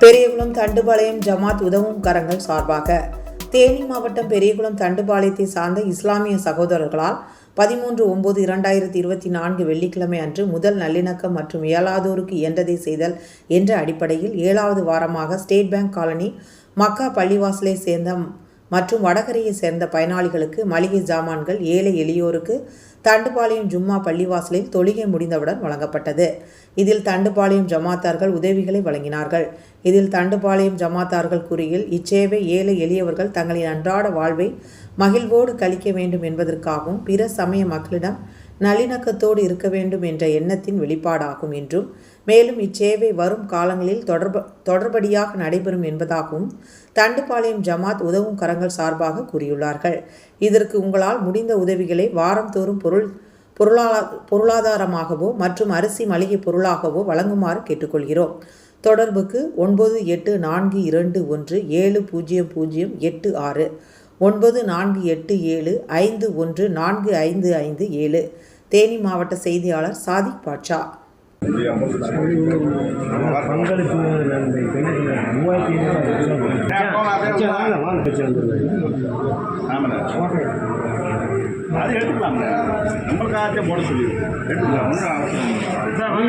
பெரியகுளம் தண்டுபாளையம் ஜமாத் உதவும் கரங்கள் சார்பாக தேனி மாவட்டம் பெரியகுளம் தண்டுபாளையத்தை சார்ந்த இஸ்லாமிய சகோதரர்களால் பதிமூன்று ஒன்பது இரண்டாயிரத்தி இருபத்தி நான்கு வெள்ளிக்கிழமை அன்று முதல் நல்லிணக்கம் மற்றும் இயலாதோருக்கு இயன்றதை செய்தல் என்ற அடிப்படையில் ஏழாவது வாரமாக ஸ்டேட் பேங்க் காலனி மக்கா பள்ளிவாசலை சேர்ந்த மற்றும் வடகரையை சேர்ந்த பயனாளிகளுக்கு மளிகை ஜாமான்கள் ஏழை எளியோருக்கு தண்டுபாளையம் ஜும்மா பள்ளிவாசலில் தொழுகை முடிந்தவுடன் வழங்கப்பட்டது. இதில் தண்டுபாளையம் ஜமாத்தார்கள் உதவிகளை வழங்கினார்கள். இதில் தண்டுபாளையம் ஜமாத்தார்கள் கூறியில் இச்சேவை ஏழை எளியவர்கள் தங்களின் அன்றாட வாழ்வை மகிழ்வோடு கழிக்க வேண்டும் என்பதற்காகவும் பிற சமய மக்களிடம் நல்லிணக்கத்தோடு இருக்க வேண்டும் என்ற எண்ணத்தின் வெளிப்பாடாகும் என்றும் மேலும் இச்சேவை வரும் காலங்களில் தொடர்ப தொடர்படியாக நடைபெறும் என்பதாகவும் தண்டுபாளையம் ஜமாத் உதவும் கரங்கள் சார்பாக கூறியுள்ளார்கள். இதற்கு உங்களால் முடிந்த உதவிகளை வாரந்தோறும் பொருள் பொருளாதார பொருளாதாரமாகவோ மற்றும் அரிசி மளிகை பொருளாகவோ வழங்குமாறு கேட்டுக்கொள்கிறோம். தொடர்புக்கு ஒன்பது எட்டு நான்கு இரண்டு ஒன்று ஏழு பூஜ்ஜியம் பூஜ்ஜியம் எட்டு ஆறு ஒன்பது நான்கு எட்டு ஏழு ஐந்து ஒன்று நான்கு ஐந்து ஐந்து ஏழு. தேனி மாவட்ட செய்தியாளர் சாதிக் பாட்ஷா. பங்களிப்பு நன்மை கிணறுல மூவாயிரத்தி ஐநூறு வாங்க வாங்க. பிரச்சனை வந்துடுது ஆமாண்ணே அது எடுத்துக்கலாம்ல நம்மளுக்காச்சும் போட சொல்லி எடுத்துக்கலாம் ஒன்றும் அவசியம்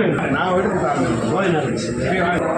இல்லை. நான் எடுத்துக்கலாம்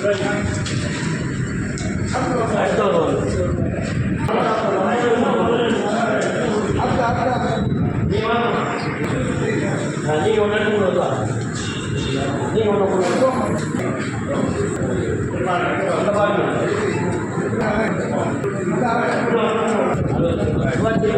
நடந்துச்சு அடுத்த வருவாங்க நீங்கள் ஒன்று எடுத்து கொடுத்தா நீங்கள் ஒன்று கொடுத்தா அந்த பாருங்க முடிஞ்சு